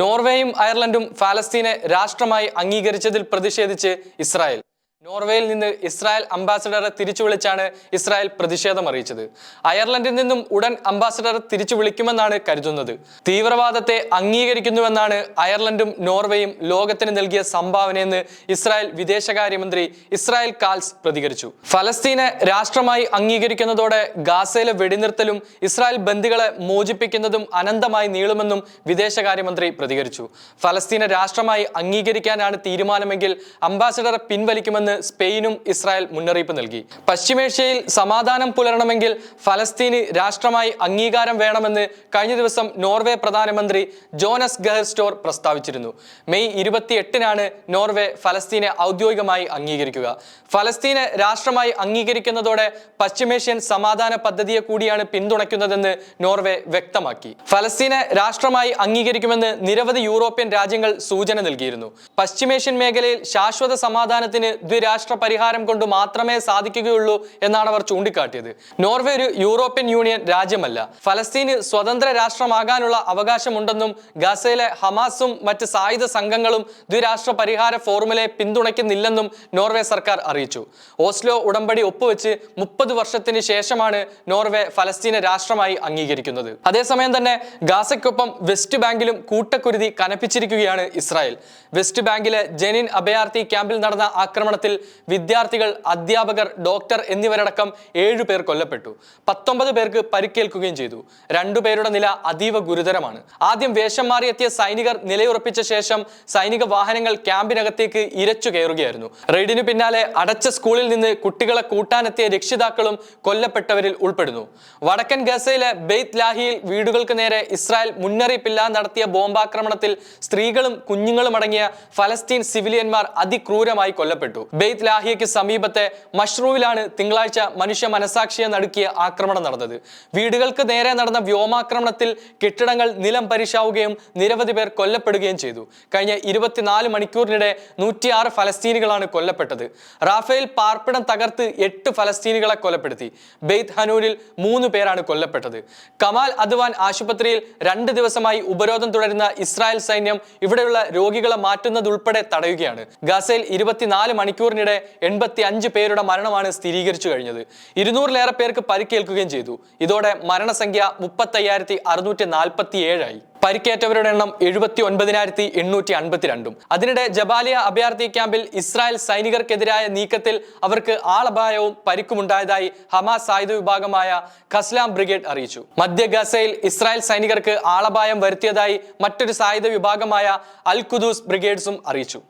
നോർവേയും അയർലൻഡും ഫാലസ്തീനെ രാഷ്ട്രമായി അംഗീകരിച്ചതിൽ പ്രതിഷേധിച്ച് ഇസ്രായേൽ. നോർവേയിൽ നിന്ന് ഇസ്രായേൽ അംബാസഡറെ തിരിച്ചു വിളിച്ചാണ് ഇസ്രായേൽ പ്രതിഷേധം അറിയിച്ചത്. അയർലൻഡിൽ നിന്നും ഉടൻ അംബാസഡർ തിരിച്ചു വിളിക്കുമെന്നാണ് കരുതുന്നത്. തീവ്രവാദത്തെ അംഗീകരിക്കുന്നുവെന്നാണ് അയർലൻഡും നോർവേയും ലോകത്തിന് നൽകിയ സംഭാവനയെന്ന് ഇസ്രായേൽ വിദേശകാര്യമന്ത്രി ഇസ്രായേൽ കാൽസ് പ്രതികരിച്ചു. ഫലസ്തീനെ രാഷ്ട്രമായി അംഗീകരിക്കുന്നതോടെ ഗാസയിലെ വെടിനിർത്തലും ഇസ്രായേൽ ബന്ദികളെ മോചിപ്പിക്കുന്നതും അനന്തമായി നീളുമെന്നും വിദേശകാര്യമന്ത്രി പ്രതികരിച്ചു. ഫലസ്തീനെ രാഷ്ട്രമായി അംഗീകരിക്കാനാണ് തീരുമാനമെങ്കിൽ അംബാസഡറെ പിൻവലിക്കുമെന്ന് സ്പെയിനും ഇസ്രായേൽ മുന്നറിയിപ്പ് നൽകി. പശ്ചിമേഷ്യയിൽ സമാധാനം പുലരണമെങ്കിൽ ഫലസ്തീന് രാഷ്ട്രമായി അംഗീകാരം വേണമെന്ന് കഴിഞ്ഞ ദിവസം നോർവേ പ്രധാനമന്ത്രി ജോനസ് ഗഹർസ്റ്റോർ പ്രസ്താവിച്ചിരുന്നു. മെയ് ഇരുപത്തിയെട്ടിനാണ് നോർവേ ഫലസ്തീനെ ഔദ്യോഗികമായി അംഗീകരിക്കുക. ഫലസ്തീനെ രാഷ്ട്രമായി അംഗീകരിക്കുന്നതോടെ പശ്ചിമേഷ്യൻ സമാധാന പദ്ധതിയെ കൂടിയാണ് പിന്തുണയ്ക്കുന്നതെന്ന് നോർവേ വ്യക്തമാക്കി. ഫലസ്തീനെ രാഷ്ട്രമായി അംഗീകരിക്കുമെന്ന് നിരവധി യൂറോപ്യൻ രാജ്യങ്ങൾ സൂചന നൽകിയിരുന്നു. പശ്ചിമേഷ്യൻ മേഖലയിൽ ശാശ്വത സമാധാനത്തിന് ദ്വിരാഷ്ട്ര പരിഹാരം കൊണ്ട് മാത്രമേ സാധിക്കുകയുള്ളൂ എന്നാണ് അവർ ചൂണ്ടിക്കാട്ടിയത്. നോർവേ ഒരു യൂറോപ്യൻ യൂണിയൻ രാജ്യമല്ല. ഫലസ്തീന് സ്വതന്ത്ര രാഷ്ട്രമാകാനുള്ള അവകാശമുണ്ടെന്നും ഗസയിലെ ഹമാസും മറ്റ് സായുധ സംഘങ്ങളും ദ്വിരാഷ്ട്ര പരിഹാര ഫോർമുലയെ പിന്തുണയ്ക്കുന്നില്ലെന്നും നോർവേ സർക്കാർ അറിയിച്ചു. ഓസ്ലോ ഉടമ്പടി ഒപ്പുവെച്ച് മുപ്പത് വർഷത്തിന് ശേഷമാണ് നോർവേ ഫലസ്തീനെ രാഷ്ട്രമായി അംഗീകരിക്കുന്നത്. അതേസമയം തന്നെ ഗാസയ്ക്കൊപ്പം വെസ്റ്റ് ബാങ്കിലും കൂട്ടക്കുരുതി കനപ്പിച്ചിരിക്കുകയാണ് ഇസ്രായേൽ. വെസ്റ്റ് ബാങ്കിലെ ജെനിൻ അഭയാർത്ഥി ക്യാമ്പിൽ നടന്ന ആക്രമണത്തിൽ വിദ്യാർത്ഥികൾ അധ്യാപകർ ഡോക്ടർ എന്നിവരടക്കം ഏഴു പേർ കൊല്ലപ്പെട്ടു. പത്തൊമ്പത് പേർക്ക് പരിക്കേൽക്കുകയും ചെയ്തു. രണ്ടുപേരുടെ നില അതീവ ഗുരുതരമാണ്. ആദ്യം വേഷം മാറിയെത്തിയ സൈനികർ നിലയുറപ്പിച്ച ശേഷം സൈനിക വാഹനങ്ങൾ ക്യാമ്പിനകത്തേക്ക് ഇരച്ചു കയറുകയായിരുന്നു. റെയ്ഡിനു പിന്നാലെ അടച്ച സ്കൂളിൽ നിന്ന് കുട്ടികളെ കൂട്ടാനെത്തിയ രക്ഷിതാക്കളും കൊല്ലപ്പെട്ടവരിൽ ഉൾപ്പെടുന്നു. വടക്കൻ ഗസയിലെ ബെയ്ത് ലാഹിയിൽ വീടുകൾക്ക് നേരെ ഇസ്രായേൽ മുന്നറിയിപ്പില്ലാതെ നടത്തിയ ബോംബാക്രമണത്തിൽ സ്ത്രീകളും കുഞ്ഞുങ്ങളും അടങ്ങിയ ഫലസ്തീൻ സിവിലിയന്മാർ അതിക്രൂരമായി കൊല്ലപ്പെട്ടു. ബെയ്ത്ത് ലാഹിയയ്ക്ക് സമീപത്തെ മഷ്റൂവിലാണ് തിങ്കളാഴ്ച മനുഷ്യ മനസാക്ഷിയെ നടുക്കിയ ആക്രമണം നടന്നത്. വീടുകൾക്ക് നേരെ നടന്ന വ്യോമാക്രമണത്തിൽ കെട്ടിടങ്ങൾ നിലം പരിശാവുകയും നിരവധി പേർ കൊല്ലപ്പെടുകയും ചെയ്തു. കഴിഞ്ഞ ഇരുപത്തിനാല് മണിക്കൂറിനിടെ നൂറ്റിയാറ് ഫലസ്തീനികളാണ് കൊല്ലപ്പെട്ടത്. റാഫേൽ പാർപ്പിടം തകർത്ത് എട്ട് ഫലസ്തീനികളെ കൊലപ്പെടുത്തി. ബെയ്ത്ത് ഹനൂരിൽ മൂന്ന് പേരാണ് കൊല്ലപ്പെട്ടത്. കമാൽ അദ്വാൻ ആശുപത്രിയിൽ രണ്ട് ദിവസമായി ഉപരോധം തുടരുന്ന ഇസ്രായേൽ സൈന്യം ഇവിടെയുള്ള രോഗികളെ മാറ്റുന്നതുൾപ്പെടെ തടയുകയാണ്. ഗസയിൽ ഇരുപത്തിനാല് മണിക്കൂറിനിടെ എൺപത്തി അഞ്ച് പേരുടെ മരണമാണ് സ്ഥിരീകരിച്ചു കഴിഞ്ഞത്. ഇരുന്നൂറിലേറെ പേർക്ക് പരിക്കേൽക്കുകയും ചെയ്തു. ഇതോടെ മരണസംഖ്യ മുപ്പത്തയ്യായിരത്തി അറുന്നൂറ്റി നാൽപ്പത്തി ഏഴായി പരിക്കേറ്റവരുടെ എണ്ണം എഴുപത്തി ഒൻപതിനായിരത്തി എണ്ണൂറ്റി അൻപത്തിരണ്ടും അതിനിടെ ജബാലിയ അഭയാർത്ഥി ക്യാമ്പിൽ ഇസ്രായേൽ സൈനികർക്കെതിരായ നീക്കത്തിൽ അവർക്ക് ആളപായവും പരിക്കുമുണ്ടായതായി ഹമാസ് സായുധ വിഭാഗമായ ഖസ്ലാം ബ്രിഗേഡ് അറിയിച്ചു. മധ്യ ഗസയിൽ ഇസ്രായേൽ സൈനികർക്ക് ആളപായം വരുത്തിയതായി മറ്റൊരു സായുധ വിഭാഗമായ അൽ ഖുദൂസ് ബ്രിഗേഡ്സും അറിയിച്ചു.